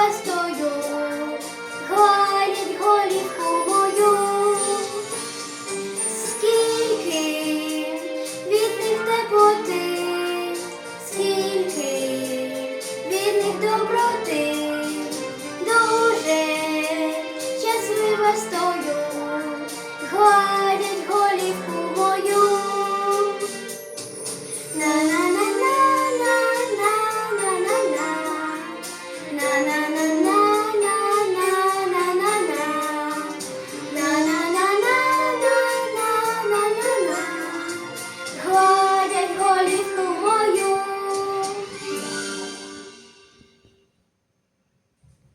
хвастою, галять голівку мою, скільки від них теплоти, скільки від них доброти, дуже щаслива стою.